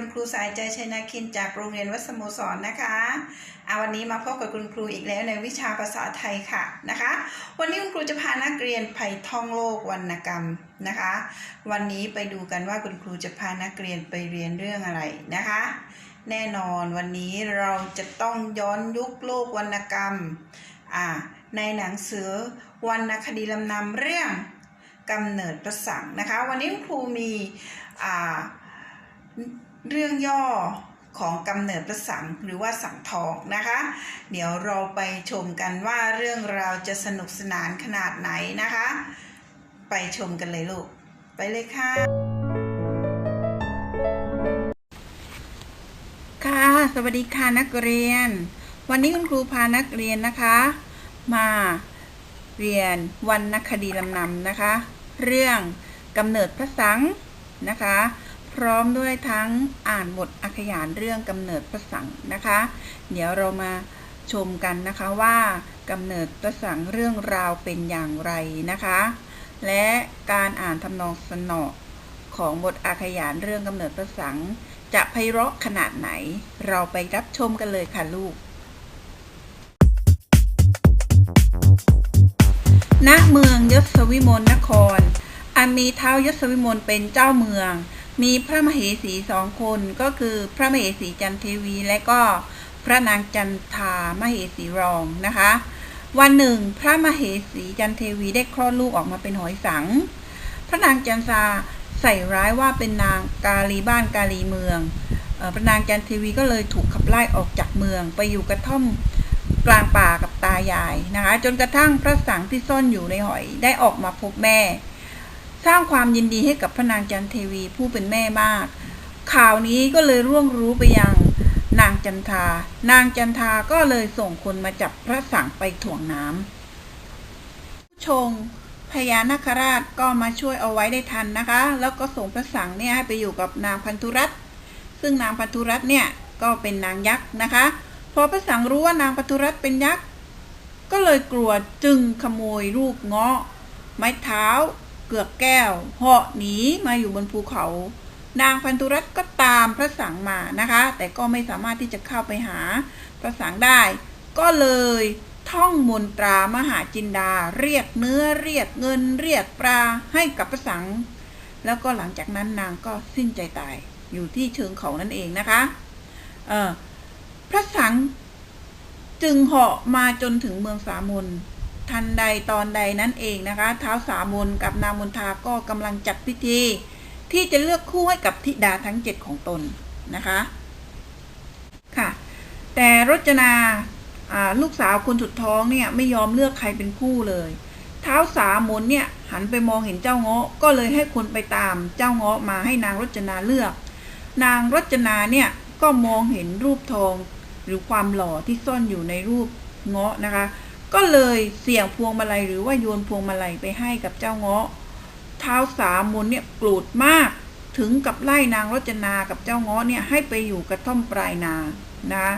คุณครูสายใจชัยนาคินจากโรงเรียนวัดสโมสรนะคะอาวันนี้มาพบกับคุณครูอีกแล้วในวิชาภาษาไทยค่ะนะคะ วันนี้คุณครูจะพานักเรียนไปท่องโลกวรรณกรรมนะคะ วันนี้ไปดูกันว่าคุณครูจะพานักเรียนไปเรียนเรื่องอะไรนะคะ แน่นอนวันนี้เราจะต้องย้อนยุคโลกวรรณกรรมอ่าในหนังสือวรรณคดีลำนำเรื่องกำเนิดประสังนะคะ วันนี้คุณครูมีอ่า เรื่องย่อของกำเนิดประสังหรือว่าสังทองนะคะ เดี๋ยวเราไปชมกันว่าเรื่องราวจะสนุกสนานขนาดไหนนะคะ ไปชมกันเลยลูก ไปเลยค่ะ ค่ะ สวัสดีค่ะนักเรียน วันนี้คุณครูพานักเรียนนะคะ มาเรียนวรรณคดีลำนำนะคะ เรื่องกำเนิดพระสังนะคะ ร้อมด้วยทั้งอ่านบทอักขยานเรื่องกำเนิดพระสังนะคะ เดี๋ยวเรามาชมกันนะคะว่ากำเนิดพระสังเรื่องราวเป็นอย่างไรนะคะ และการอ่านทำนองสนอของบทอักขยานเรื่องกำเนิดพระสัง จะไพเราะขนาดไหน เราไปรับชมกันเลยค่ะลูก ณ เมืองยศวิมลนคร อันมีเท้ายศวิมลเป็นเจ้าเมือง มีพระมเหสีสองคนก็คือพระมเหสีจันเทวี และก็พระนางจันทามเหสีรองนะคะ วันหนึ่ง พระมเหสีจันเทวีได้คลอดลูกออกมาเป็นหอยสัง พระนางจันทราใส่ร้ายว่าเป็นนางกาลีบ้านกาลีเมืองออพระนางจันเทวีก็เลยถูกขับไล่ออกจากเมืองไปอยู่กระท่อมกลางป่ากับตายายนะคะ จนกระทั่งพระสังที่ซ่อนอยู่ในหอยได้ออกมาพบแม่ สร้างความยินดีให้กับพระนางจันเทวีผู้เป็นแม่มาก ข่าวนี้ก็เลยร่วงรู้ไปยังนางจันทา นางจันทาก็เลยส่งคนมาจับพระสังไปถ่วงน้ำผู้ชงพญานาคราชก็มาช่วยเอาไว้ได้ทันนะคะ แล้วก็ส่งพระสังเนี่ยให้ไปอยู่กับนางพันธุรัตน์ซึ่งนางพันธุรัตน์เนี่ยก็เป็นนางยักษ์นะคะพอพระสังรู้ว่านางพันธุรัตน์เป็นยักษ์ก็เลยกลัวจึงขโมยลูกเงาะไม้เท้า เกือกแก้วเหาะหนีมาอยู่บนภูเขา นางพันธุรัตก็ตามพระสังมานะคะ แต่ก็ไม่สามารถที่จะเข้าไปหาพระสังได้ ก็เลยท่องมนตรามหาจินดา เรียกเนื้อเรียกเงินเรียกปลาให้กับพระสัง แล้วก็หลังจากนั้นนางก็สิ้นใจตายอยู่ที่เชิงเขานั่นเองนะคะพระสังจึงเหาะมาจนถึงเมืองสามน ทันใดตอนใดนั่นเองนะคะ เท้าสามนกับนางมนทาก็กำลังจัดพิธี ที่จะเลือกคู่ให้กับธิดาทั้งเจ็ดของตนนะคะค่ะแต่รจนาอ่าลูกสาวคนสุดท้องเนี่ยไม่ยอมเลือกใครเป็นคู่เลย เท้าสามนเนี่ยหันไปมองเห็นเจ้าเงาะก็เลยให้คนไปตามเจ้าเงาะมาให้นางรจนาเลือก นางรจนาเนี่ยก็มองเห็นรูปทองหรือความหล่อที่ซ่อนอยู่ในรูปเงาะนะคะ ก็เลยเสี่ยงพวงมาลัยหรือว่าโยนพวงมาลัยไปให้กับเจ้าเงาะ เท้าสามมนเนี่ยโกรธมากถึงกับไล่นางรจนากับเจ้าเงาะเนี่ยให้ไปอยู่กระท่อมปลายนานะ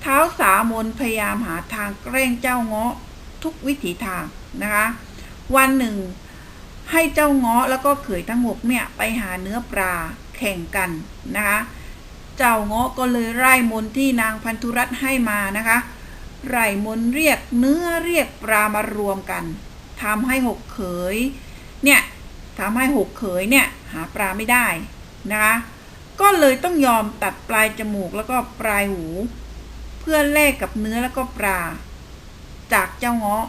เท้าสามนพยายามหาทางแกล้งเจ้าเงาะทุกวิถีทางนะคะ วันหนึ่ง ให้เจ้าเงาะแล้วก็เขยทั้งหกเนี่ยไปหาเนื้อปลาแข่งกันนะคะ เจ้าเงาะก็เลยไล่มนที่นางพันธุรัตน์ให้มานะคะ ไล่มนเรียกเนื้อเรียกปลามารวมกันทำให้หกเขยเนี่ยทำให้หกเขยเนี่ยหาปลาไม่ได้นะคะก็เลยต้องยอมตัดปลายจมูกแล้วก็ปลายหู เพื่อแลกกับเนื้อแล้วก็ปลา จากเจ้าเงาะ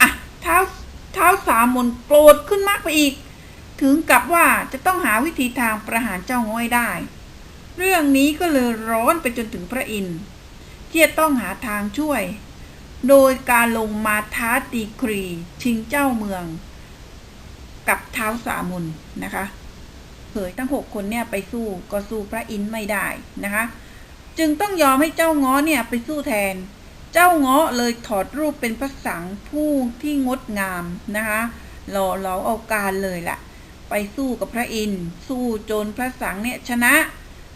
อะเท้าเท้าสามมนโกรธขึ้นมากไปอีก ถึงกับว่าจะต้องหาวิธีทางประหารเจ้าเงาะให้ได้ เรื่องนี้ก็เลยร้อนไปจนถึงพระอินทร์ ที่จะต้องหาทางช่วย โดยการลงมาท้าตีครี ชิงเจ้าเมือง กับเท้าสามุนนะคะเผยทั้งหกคนเนี่ยไปสู้ก็สู้พระอินทร์ไม่ได้นะคะ จึงต้องยอมให้เจ้าง้อเนี่ยไปสู้แทน เจ้าง้อเลยถอดรูปเป็นพระสังผู้ที่งดงามนะคะหล่อหลาเอาการเลยล่ะ ไปสู้กับพระอินทร์สู้จนพระสังเนี่ยชนะ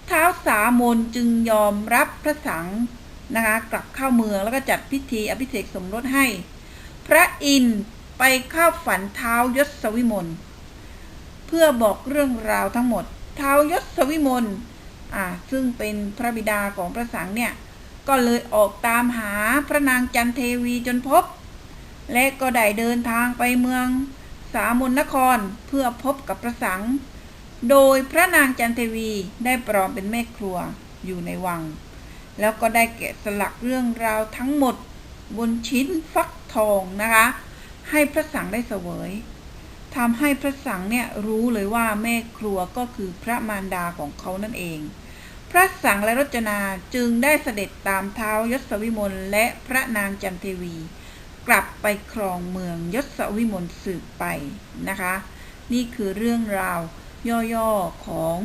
เท้าสามนจึงยอมรับพระสัง นะคะกลับเข้าเมืองแล้วก็จัดพิธีอภิเษกสมรสให้ พระอินทร์ไปเข้าฝันเท้ายศวิมลเพื่อบอกเรื่องราวทั้งหมด เท้ายศวิมลอ่าซึ่งเป็นพระบิดาของพระสังเนี่ยก็เลยออกตามหาพระนางจันเทวีจนพบ และก็ได้เดินทางไปเมืองสามนนครเพื่อพบกับพระสัง โดยพระนางจันเทวีได้ปลอมเป็นแม่ครัวอยู่ในวัง แล้วก็ได้แกะสลักเรื่องราวทั้งหมดบนชิ้นฟักทองนะคะ ให้พระสังได้เสวยทำให้พระสังเนี่ยรู้เลยว่าแม่ครัวก็คือพระมารดาของเขานั่นเอง พระสังและรจนาจึงได้เสด็จตามเท้ายศวิมลและพระนางจันเทวี กลับไปครองเมืองยศวิมลสืบไปนะคะ นี่คือเรื่องราวย่อๆของ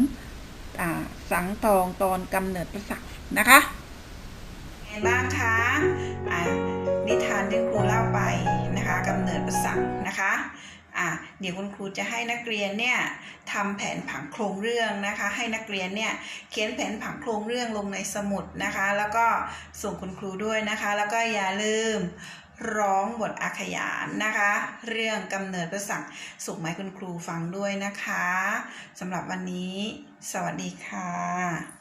อสังทองตอนกำเนิดพระสังนะคะ ไงบ้างคะอ่านิทานที่ครูเล่าไปนะคะกำเนิดพระสังนะคะอะเดี๋ยวคุณครูจะให้นักเรียนเนี่ยทำแผนผังโครงเรื่องนะคะ ให้นักเรียนเนี่ยเขียนแผนผังโครงเรื่องลงในสมุดนะคะ แล้วก็ส่งคุณครูด้วยนะคะ แล้วก็อย่าลืมร้องบทอาขยานนะคะ เรื่องกำเนิดพระสังส่งมาให้คุณครูฟังด้วยนะคะสำหรับวันนี้ สวัสดีค่ะ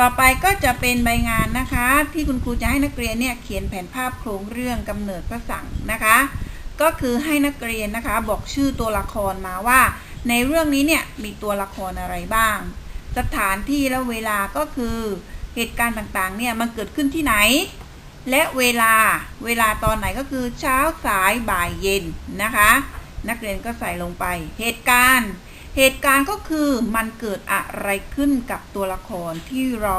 ต่อไปก็จะเป็นใบงานนะคะ ที่คุณครูจะให้นักเรียนเนี่ยเขียนแผนภาพโครงเรื่องกำเนิดพระสังนะคะ ก็คือให้นักเรียนนะคะ บอกชื่อตัวละครมาว่า ในเรื่องนี้เนี่ยมีตัวละครอะไรบ้าง สถานที่และเวลาก็คือเหตุการณ์ต่างๆเนี่ยมันเกิดขึ้นที่ไหน และเวลาเวลาตอนไหนก็คือเช้าสายบ่ายเย็นนะคะ นักเรียนก็ใส่ลงไป เหตุการณ์ เหตุการณ์ก็คือมันเกิดอะไรขึ้นกับตัวละครที่เรา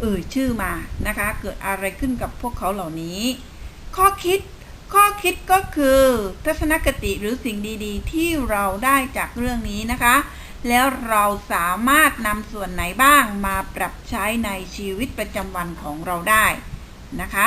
เอ่ยชื่อมานะคะ เกิดอะไรขึ้นกับพวกเขาเหล่านี้ ข้อคิดข้อคิดก็คือทัศนคติหรือสิ่งดีๆ ที่เราได้จากเรื่องนี้นะคะ แล้วเราสามารถนำส่วนไหนบ้างมาปรับใช้ในชีวิตประจำวันของเราได้นะคะ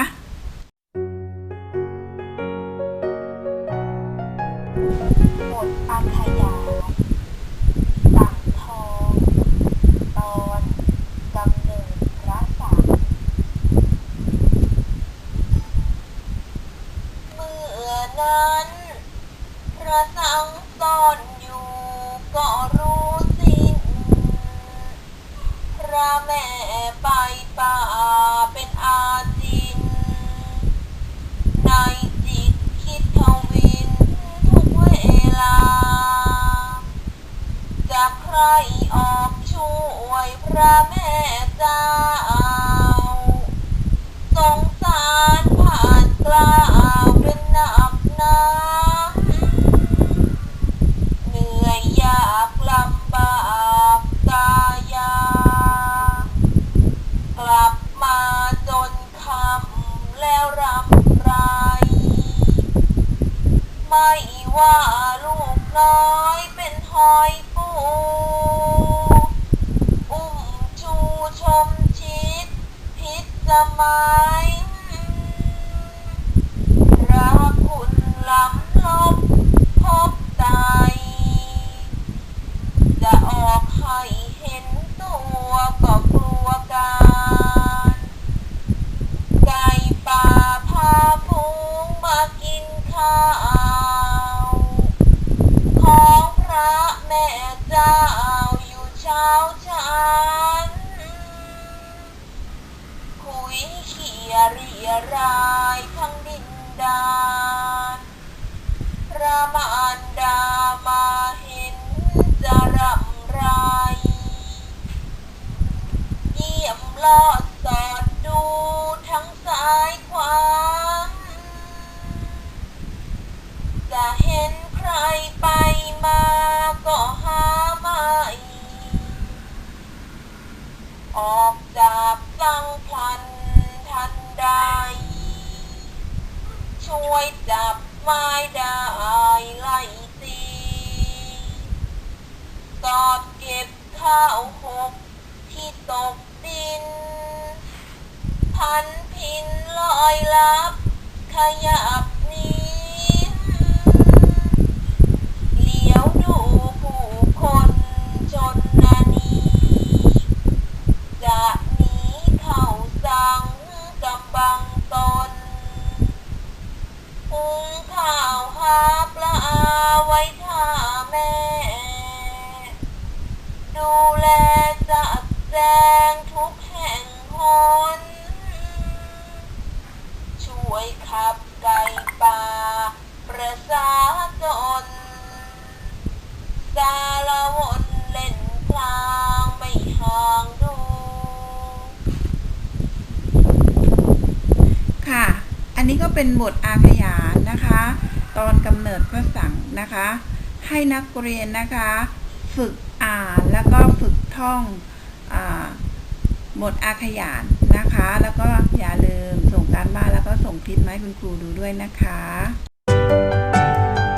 ข้าวของพระแม่เจ้าอยู่เช้าชัน คุยเขียเรียรายทั้งดินดานพระมารดามาเห็นจะรำไรเยี่ยมลอดสอด วยจับไม้ได้ไล่ตีกอบเก็บข้าวหกที่ตกดิน พันพินลอยลับขยับ แรงทุกแห่งหนช่วยขับไก่ป่า ประสาจนสารวนเล่นกลางไม่ห่างดู ค่ะ อันนี้ก็เป็นบทอาขยานนะคะ ตอนกำเนิดพระสังนะคะ ให้นักเรียนนะคะ ฝึกอ่านแล้วก็ฝึกท่อง หมดอาขยานนะคะ แล้วก็อย่าลืมส่งการบ้านแล้วก็ส่งคลิปมาให้คุณครูดูด้วยนะคะ